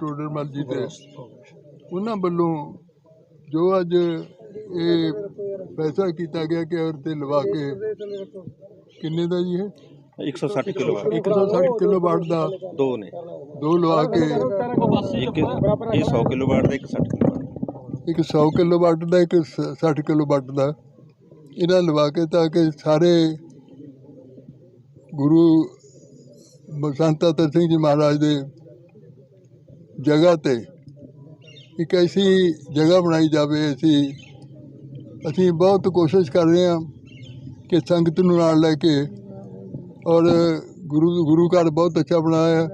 ਟੋਡਰ ਮੱਲ ਜੀ ਤੇ ਉਹਨਾਂ ਵੱਲੋਂ ਜੋ ਅੱਜ ਇਹ ਫੈਸਲਾ ਕੀਤਾ ਗਿਆ ਕਿ ਔਰ ਤੇ ਲਵਾ ਕੇ ਕਿੰਨੇ ਦਾ ਜੀ ਇਹ? 160 ਕਿਲੋਵਾਟ 160 ਕਿਲੋ ਵਾਟ। ਦਾ ਦੋ ਨੇ। ਦੋ ਲਵਾ ਕੇ ਇੱਕ ਇਹ 100 ਕਿਲੋਵਾਟ ਦਾ ਇੱਕ 60 ਕਿਲੋਵਾਟ ਇੱਕ 100 ਕਿਲੋ ਵਾਟ ਦਾ ਇੱਕ ਸ- 60 ਕਿਲੋ ਵਾਟ ਦਾ। ਇਹਨਾਂ ਲਵਾ ਕੇ ਤਾਂ ਕਿ ਸਾਰੇ ਗੁਰੂ ਸੰਤ ਅਤਰ ਸਿੰਘ ਜੀ ਮਹਾਰਾਜ ਦੇ ਜਗ੍ਹਾ ਤੇ ਇੱਕ ਐਸੀ ਜਗ੍ਹਾ ਬਣਾਈ ਜਾਵੇ, ਅਸੀਂ ਅਸੀਂ ਬਹੁਤ ਕੋਸ਼ਿਸ਼ ਕਰ ਰਹੇ ਹਾਂ ਕਿ ਸੰਗਤ ਨੂੰ ਨਾਲ ਲੈ ਕੇ ਔਰ ਗੁਰੂ ਗੁਰੂ ਘਰ ਬਹੁਤ ਅੱਛਾ ਬਣਾਇਆ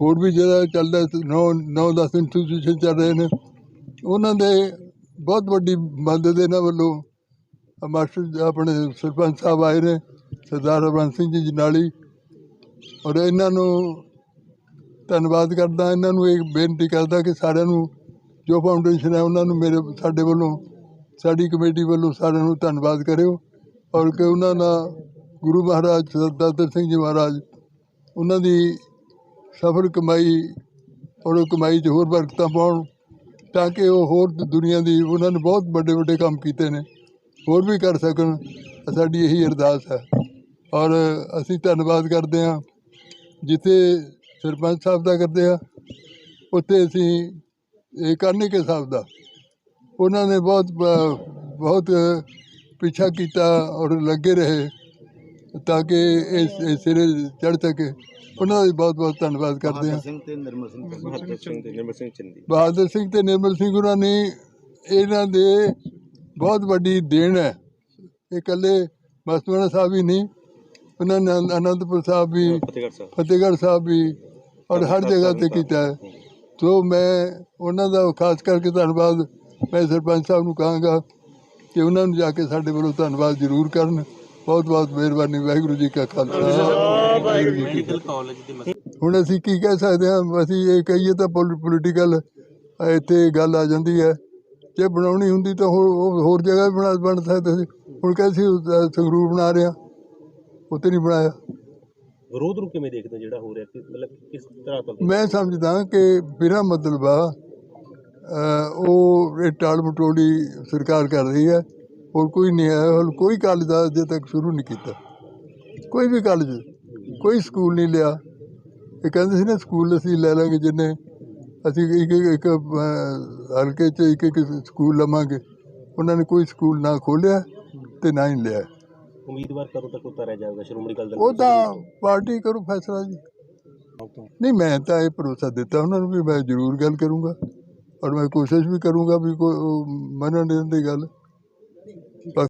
ਹੋਰ ਵੀ ਜਿਹੜਾ ਚੱਲਦਾ ਨੌ ਨੌ, ਦਸ ਇੰਸਟੀਟਿਊਸ਼ਨ ਚੱਲ ਰਹੇ ਨੇ, ਉਹਨਾਂ ਦੇ ਬਹੁਤ ਵੱਡੀ ਮਦਦ ਇਹਨਾਂ ਵੱਲੋਂ ਮਾਸਟਰ ਆਪਣੇ ਸਰਪੰਚ ਸਾਹਿਬ ਆਏ ਨੇ, ਸਰਦਾਰ ਹਰਬੰਸ ਸਿੰਘ ਜੀ ਜਨਾਲੀ ਔਰ ਇਹਨਾਂ ਨੂੰ ਧੰਨਵਾਦ ਕਰਦਾ, ਇਹਨਾਂ ਨੂੰ ਇਹ ਬੇਨਤੀ ਕਰਦਾ ਕਿ ਸਾਰਿਆਂ ਨੂੰ ਜੋ ਫਾਊਂਡੇਸ਼ਨ ਹੈ, ਉਹਨਾਂ ਨੂੰ ਮੇਰੇ, ਸਾਡੇ ਵੱਲੋਂ, ਸਾਡੀ ਕਮੇਟੀ ਵੱਲੋਂ ਸਾਰਿਆਂ ਨੂੰ ਧੰਨਵਾਦ ਕਰਿਓ ਔਰ ਕਿ ਉਹਨਾਂ ਦਾ ਗੁਰੂ ਮਹਾਰਾਜ ਸਰਦਾਰ ਸਿੰਘ ਜੀ ਮਹਾਰਾਜ, ਉਹਨਾਂ ਦੀ ਸਫਲ ਕਮਾਈ ਔਰ ਉਹ ਕਮਾਈ 'ਚ ਹੋਰ ਬਰਕਤਾਂ ਪਾਉਣ ਤਾਂ ਕਿ ਉਹ ਹੋਰ ਦੁਨੀਆ ਦੀ, ਉਹਨਾਂ ਨੇ ਬਹੁਤ ਵੱਡੇ ਵੱਡੇ ਕੰਮ ਕੀਤੇ ਨੇ, ਹੋਰ ਵੀ ਕਰ ਸਕਣ ਸਾਡੀ ਇਹੀ ਅਰਦਾਸ ਹੈ। ਔਰ ਅਸੀਂ ਧੰਨਵਾਦ ਕਰਦੇ ਹਾਂ, ਜਿੱਥੇ ਸਰਪੰਚ ਸਾਹਿਬ ਦਾ ਕਰਦੇ ਆ। ਉੱਥੇ ਅਸੀਂ ਇਹ ਕਰਨੇ ਕੇ ਸਾਹਿਬ ਦਾ। ਉਹਨਾਂ ਨੇ ਬਹੁਤ ਬਹੁਤ ਪਿੱਛਾ ਕੀਤਾ ਔਰ ਲੱਗੇ ਰਹੇ ਤਾਂ ਕਿ ਇਸ ਸਿਰੇ ਚੜ ਸਕੇ। ਉਹਨਾਂ ਦਾ ਵੀ ਬਹੁਤ ਬਹੁਤ ਧੰਨਵਾਦ ਕਰਦੇ ਹਾਂ। ਸਿੰਘ ਤੇ ਨਿਰਮਲ ਸਿੰਘ ਬਹਾਦਰ ਸਿੰਘ ਤੇ ਨਿਰਮਲ ਸਿੰਘ ਚੰਦੀ। ਬਹਾਦਰ ਸਿੰਘ ਤੇ ਨਿਰਮਲ ਸਿੰਘ ਉਹਨਾਂ ਨੇ ਇਹਨਾਂ ਦੇ ਬਹੁਤ ਵੱਡੀ ਦੇਣ ਹੈ। ਇਹ ਇਕੱਲੇ ਮਸਤੂਆਣਾ ਸਾਹਿਬ ਹੀ ਨਹੀਂ ਉਹਨਾਂ ਨੇ ਅਨੰਦ- ਅਨੰਦਪੁਰ ਸਾਹਿਬ ਵੀ ਫਤਿਹਗੜ੍ਹ ਸਾਹਿਬ। ਫਤਿਹਗੜ੍ਹ ਸਾਹਿਬ ਵੀ ਔਰ ਹਰ ਜਗ੍ਹਾ ਤੇ ਕੀਤਾ ਹੈ। ਸੋ ਮੈਂ ਉਹਨਾਂ ਦਾ ਖਾਸ ਕਰਕੇ ਧੰਨਵਾਦ ਮੈਂ ਸਰਪੰਚ ਸਾਹਿਬ ਨੂੰ ਕਹਾਂਗਾ ਕਿ ਉਹਨਾਂ ਨੂੰ ਜਾ ਕੇ ਸਾਡੇ ਵੱਲੋਂ ਧੰਨਵਾਦ ਜ਼ਰੂਰ ਕਰਨ। ਬਹੁਤ ਬਹੁਤ ਮਿਹਰਬਾਨੀ ਵਾਹਿਗੁਰੂ ਜੀ ਕਾ ਖਾਲਸਾ। ਵਾਹਿਗੁਰੂ ਜੀ ਕੀ ਫਤਿਹ। ਕਾਲਜ ਦੇ ਹੁਣ ਅਸੀਂ ਕੀ ਕਹਿ ਸਕਦੇ ਹਾਂ? ਅਸੀਂ ਇਹ ਕਹੀਏ ਤਾਂ ਪੋਲੀਟੀਕਲ ਇੱਥੇ ਗੱਲ ਆ ਜਾਂਦੀ ਹੈ। ਜੇ ਬਣਾਉਣੀ ਹੁੰਦੀ ਤਾਂ ਹੋਰ ਉਹ ਹੋਰ ਜਗ੍ਹਾ ਵੀ ਬਣਾ ਬਣ ਸਕਦੇ ਸੀ ਹੁਣ ਕਹਿੰਦੇ ਸੀ ਸੰਗਰੂਰ ਬਣਾ ਰਿਹਾ ਉੱਥੇ ਨਹੀਂ ਬਣਾਇਆ। ਵਿਰੋਧ ਨੂੰ ਕਿਵੇਂ ਦੇਖਦੇ ਹੋ ਜਿਹੜਾ ਹੋ ਰਿਹਾ? ਕਿ ਮਤਲਬ ਕਿਸ ਤਰ੍ਹਾਂ ਤੋਂ ਮੈਂ ਸਮਝਦਾ ਕਿ ਮਤਲਬ ਆ ਉਹ ਇਹ ਟਾਲ ਮਟੋਲੀ ਸਰਕਾਰ ਕਰ ਰਹੀ ਹੈ। ਹੋਰ ਕੋਈ ਨਹੀਂ ਹੈ ਹੋਰ ਕੋਈ ਕਾਲਜ ਦਾ ਅਜੇ ਤੱਕ ਸ਼ੁਰੂ ਨਹੀਂ ਕੀਤਾ। ਕੋਈ ਵੀ ਕਾਲਜ ਕੋਈ ਸਕੂਲ ਨਹੀਂ ਲਿਆ। ਇਹ ਕਹਿੰਦੇ ਸੀ ਨਾ ਸਕੂਲ ਅਸੀਂ ਲੈ ਲਾਂਗੇ ਜਿੰਨੇ ਅਸੀਂ ਇੱਕ ਇੱਕ- ਹਲਕੇ 'ਚ ਇੱਕ ਇੱਕ ਸਕੂਲ ਲਵਾਂਗੇ। ਉਹਨਾਂ ਨੇ ਕੋਈ ਸਕੂਲ ਨਾ ਖੋਲਿਆ ਤੇ ਨਾ ਹੀ ਲਿਆ। ਉਮੀਦਵਾਰ ਕਦੋਂ ਤੱਕ ਉਤਾਰਿਆ ਜਾਊਗਾ ਸ਼੍ਰੋਮਣੀ ਅਕਾਲੀ ਦਲ ਉਹ ਤਾਂ ਪਾਰਟੀ ਕਰੂ ਫੈਸਲਾ ਜੀ। ਨਹੀਂ ਮੈਂ ਤਾਂ ਇਹ ਭਰੋਸਾ ਦਿੱਤਾ ਉਹਨਾਂ ਨੂੰ ਵੀ ਮੈਂ ਜ਼ਰੂਰ ਗੱਲ ਕਰੂੰਗਾ। ਔਰ ਮੈਂ ਕੋਸ਼ਿਸ਼ ਵੀ ਕਰੂੰਗਾ ਵੀ ਕੋਈ ਮੰਨਣ ਦੇਣ ਦੀ ਗੱਲ।